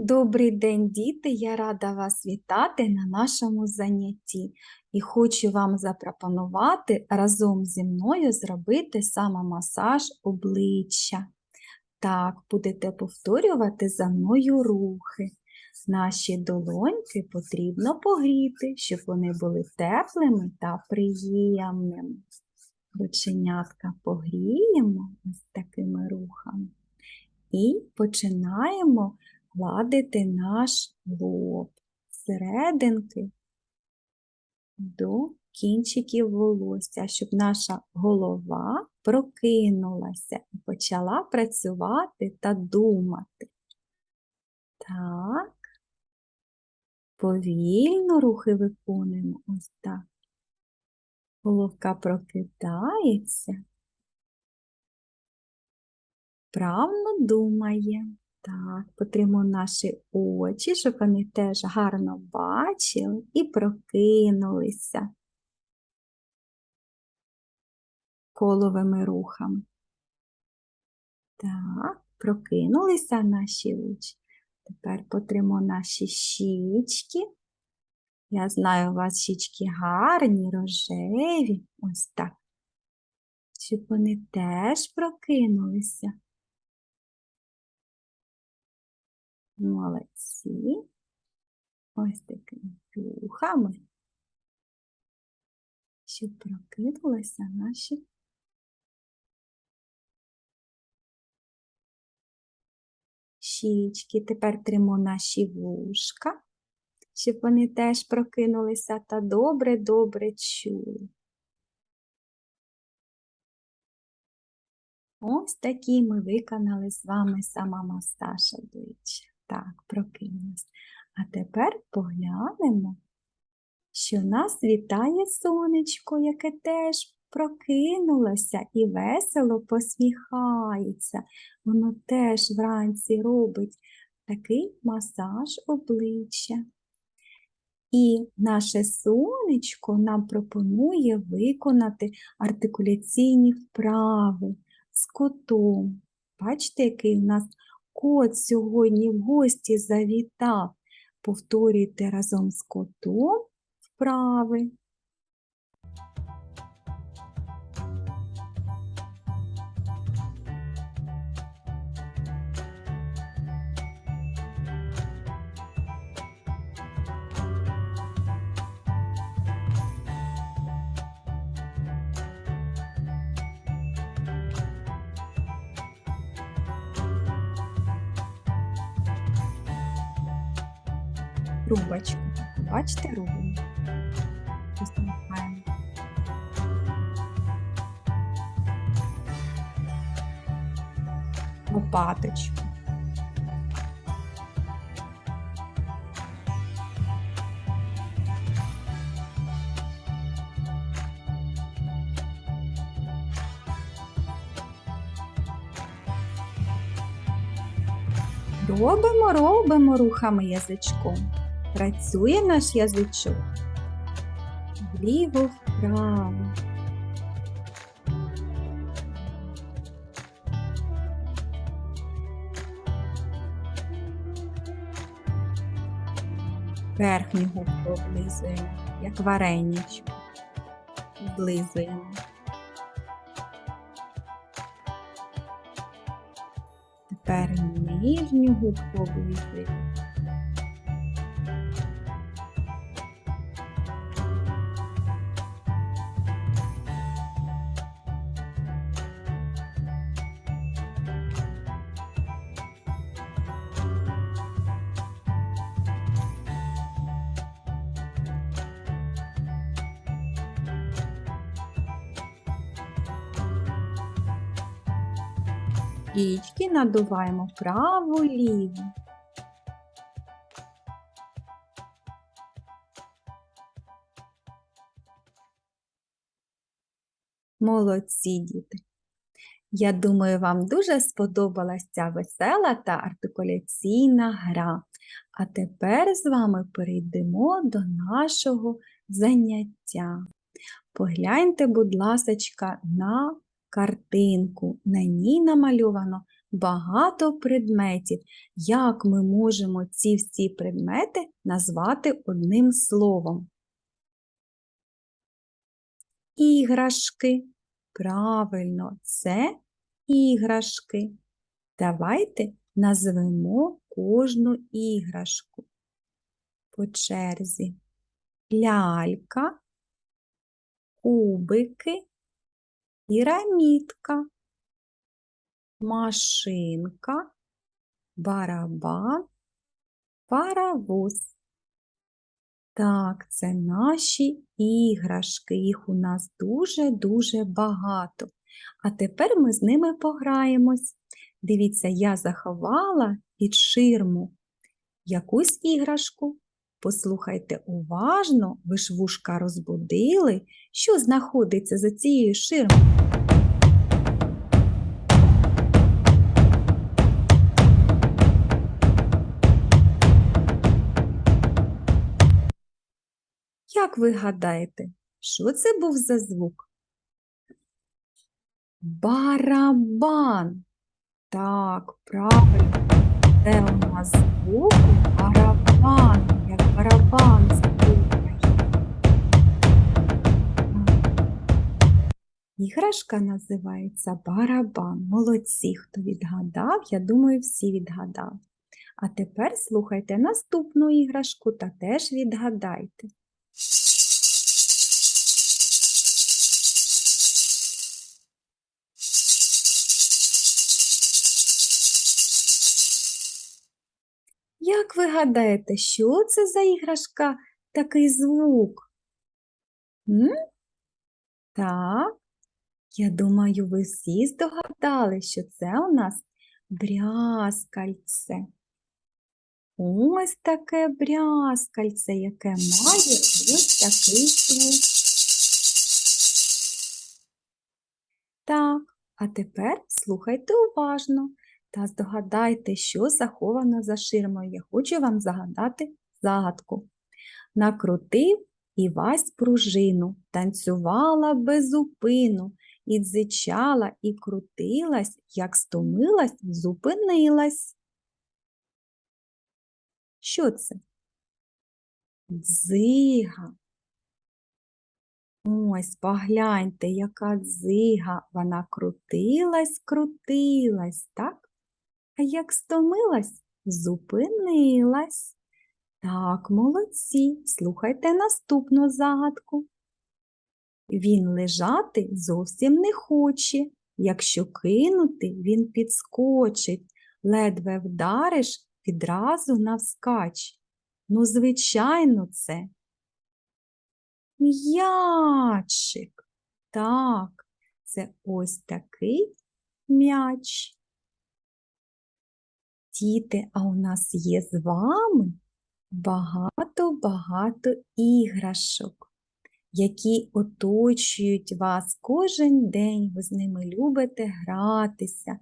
Добрий день, діти! Я рада вас вітати на нашому занятті і хочу вам запропонувати разом зі мною зробити самомасаж обличчя. Так, будете повторювати за мною рухи. Наші долоньки потрібно погріти, щоб вони були теплими та приємними. Рученятка погріємо ось такими рухами і починаємо гладити наш лоб серединки до кінчиків волосся, щоб наша голова прокинулася і почала працювати та думати. Так, повільно рухи виконуємо ось так. Головка прокидається, правно думає. Так, потримо наші очі, щоб вони теж гарно бачили і прокинулися коловими рухами. Так, прокинулися наші очі. Тепер потримо наші щічки. Я знаю, у вас щічки гарні, рожеві, ось так. Щоб вони теж прокинулися. Молодці. Ось такими рухами, щоб прокинулися наші щічки. Тепер тримо наші вушка, щоб вони теж прокинулися та добре-добре чули. Ось такі ми виконали з вами сама самомасаж обличчя. Так, прокинулись. А тепер поглянемо, що нас вітає сонечко, яке теж прокинулося і весело посміхається. Воно теж вранці робить такий масаж обличчя. І наше сонечко нам пропонує виконати артикуляційні вправи з котом. Бачите, який у нас кот сьогодні в гості завітав. Повторюйте разом з котом вправи. Рубочку. Бачите, робимо? Посміхаємо. Лопаточку. Робимо, робимо рухами язичком. Працює наш язичок. Вліво, вправо. Верхню губку облизуємо, як вареничко. Облизуємо. Тепер нижню губку облизуємо. Кічки надуваємо вправо ліво. Молодці діти. Я думаю, вам дуже сподобалась ця весела та артикуляційна гра. А тепер з вами перейдемо до нашого заняття. Погляньте, будь ласочка, на картинку. На ній намальовано багато предметів. Як ми можемо ці всі предмети назвати одним словом? Іграшки. Правильно, це іграшки. Давайте назвемо кожну іграшку по черзі. Лялька, кубики, пірамідка, машинка, барабан, паровоз. Так, це наші іграшки. Їх у нас дуже-дуже багато. А тепер ми з ними пограємось. Дивіться, я заховала під ширму якусь іграшку. Послухайте уважно, ви ж вушка розбудили, що знаходиться за цією ширмою. Як ви гадаєте, що це був за звук? Барабан. Так, правильно. Це у нас звук барабан, як барабан стукає. Іграшка називається барабан. Молодці, хто відгадав, я думаю, всі відгадали. А тепер слухайте наступну іграшку та теж відгадайте. Ви гадаєте, що це за іграшка такий звук? М? Так, я думаю, ви всі здогадали, що це у нас брязкальце. Ось таке брязкальце, яке має ось такий звук. Так, а тепер слухайте уважно та здогадайте, що заховано за ширмою. Я хочу вам загадати загадку. Накрутив Івась пружину, танцювала без зупину, і дзичала, і крутилась, як стомилась, зупинилась. Що це? Дзига. Ось, погляньте, яка дзига. Вона крутилась, крутилась, так? А як стомилась, зупинилась. Так, молодці, слухайте наступну загадку. Він лежати зовсім не хоче. Якщо кинути, він підскочить. Ледве вдариш відразу навскач. Ну, звичайно, це м'ячик. Так, це ось такий м'яч. Діти, а у нас є з вами багато-багато іграшок, які оточують вас кожен день, ви з ними любите гратися.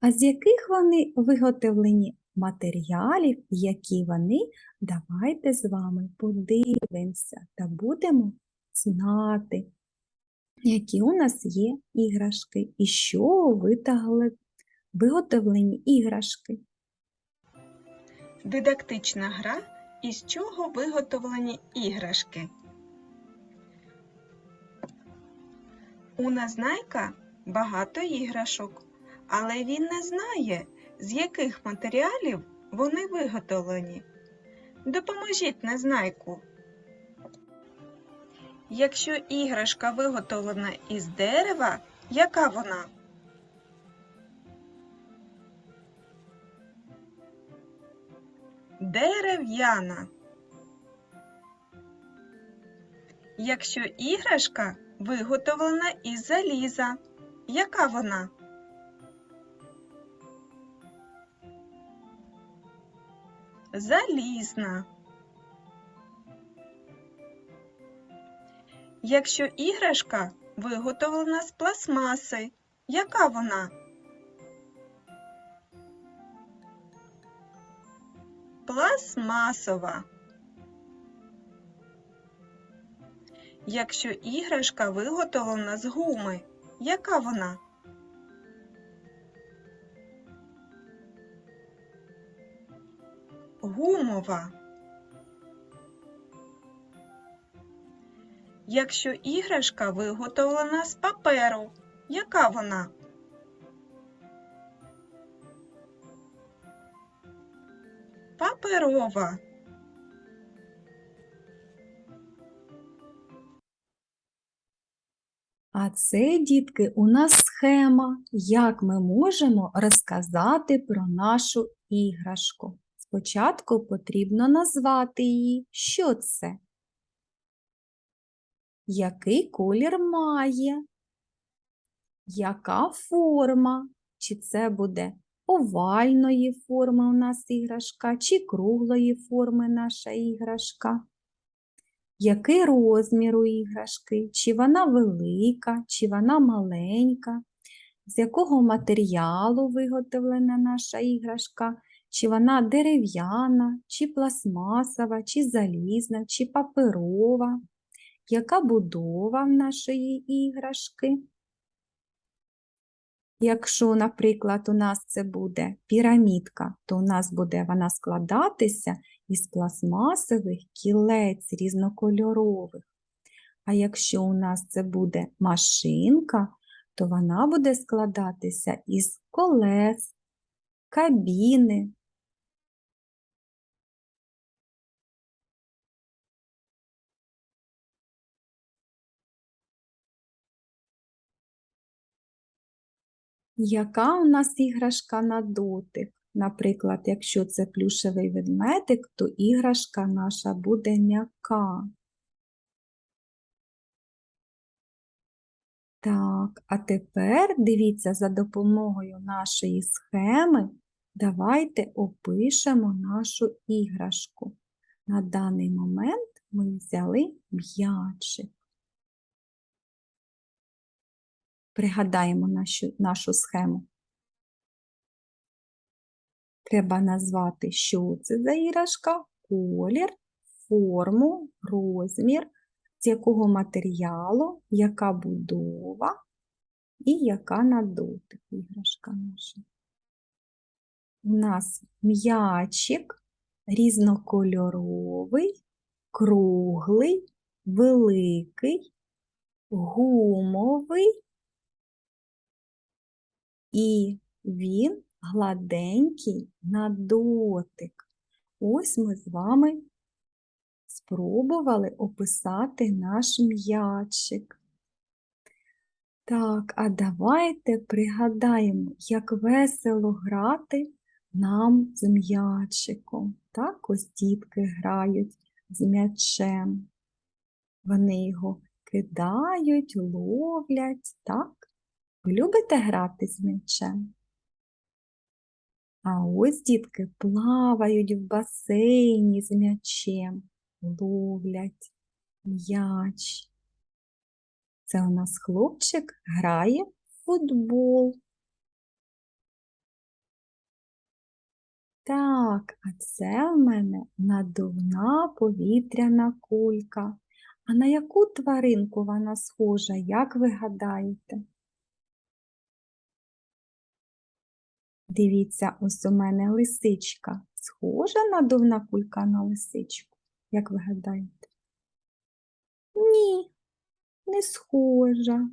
А з яких вони виготовлені матеріалів, які вони, давайте з вами подивимося та будемо знати, які у нас є іграшки і чого витягли виготовлені іграшки. Дидактична гра, із чого виготовлені іграшки. У Незнайка багато іграшок, але він не знає, з яких матеріалів вони виготовлені. Допоможіть Незнайку. Якщо іграшка виготовлена із дерева, яка вона? Дерев'яна. Якщо іграшка виготовлена із заліза, яка вона? Залізна. Якщо іграшка виготовлена з пластмаси, яка вона? пластмасова. Якщо іграшка виготовлена з гуми, яка вона? Гумова. Якщо іграшка виготовлена з паперу, яка вона? Паперова. А це, дітки, у нас схема, як ми можемо розказати про нашу іграшку. Спочатку потрібно назвати її. Що це? Який колір має? Яка форма? Чи це буде овальної форми у нас іграшка, чи круглої форми наша іграшка? Який розмір у іграшки? Чи вона велика, чи вона маленька? З якого матеріалу виготовлена наша іграшка? Чи вона дерев'яна, чи пластмасова, чи залізна, чи паперова? Яка будова в нашої іграшки? Якщо, наприклад, у нас це буде пірамідка, то у нас буде вона складатися із пластмасових кілець різнокольорових. А якщо у нас це буде машинка, то вона буде складатися із колес, кабіни. Яка у нас іграшка на дотик? Наприклад, якщо це плюшевий ведмедик, то іграшка наша буде м'яка. Так, а тепер дивіться, за допомогою нашої схеми давайте опишемо нашу іграшку. На даний момент ми взяли м'ячик. Пригадаємо нашу, нашу схему. Треба назвати, що це за іграшка, колір, форму, розмір, з якого матеріалу, яка будова і яка на дотик іграшка наша. У нас м'ячик різнокольоровий, круглий, великий, гумовий і він гладенький на дотик. Ось ми з вами спробували описати наш м'ячик. Так, а давайте пригадаємо, як весело грати нам з м'ячиком. Так, ось дітки грають з м'ячем. Вони його кидають, ловлять, так? Ви любите грати з м'ячем? А ось дітки плавають в басейні з м'ячем, ловлять м'яч. Це у нас хлопчик грає в футбол. Так, а це в мене надувна повітряна кулька. А на яку тваринку вона схожа, як ви гадаєте? Дивіться, ось у мене лисичка. Схожа надувна кулька на лисичку, як ви гадаєте? Ні, не схожа.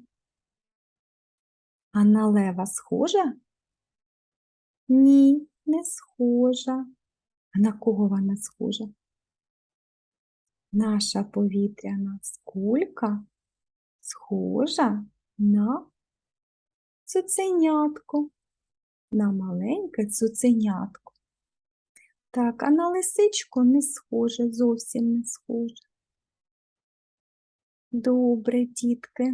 А на лева схожа? Ні, не схожа. А на кого вона схожа? Наша повітряна кулька схожа на цуценятко на маленьке цуценятко. Так, а на лисичку не схоже, зовсім не схоже. Добре, дітки.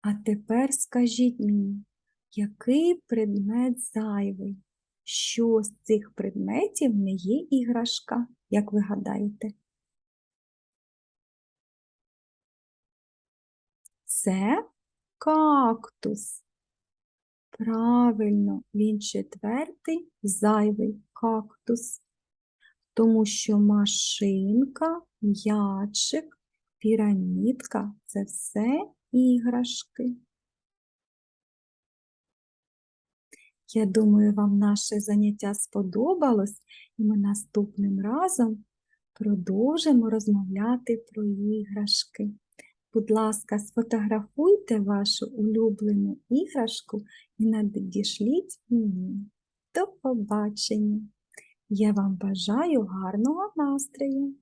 А тепер скажіть мені, який предмет зайвий? Що з цих предметів не є іграшка, як ви гадаєте? Це кактус. Правильно, він четвертий зайвий кактус, тому що машинка, м'ячик, пірамідка це все іграшки. Я думаю, вам наше заняття сподобалось, і ми наступним разом продовжимо розмовляти про іграшки. Будь ласка, сфотографуйте вашу улюблену іграшку і надішліть мені. До побачення! Я вам бажаю гарного настрою!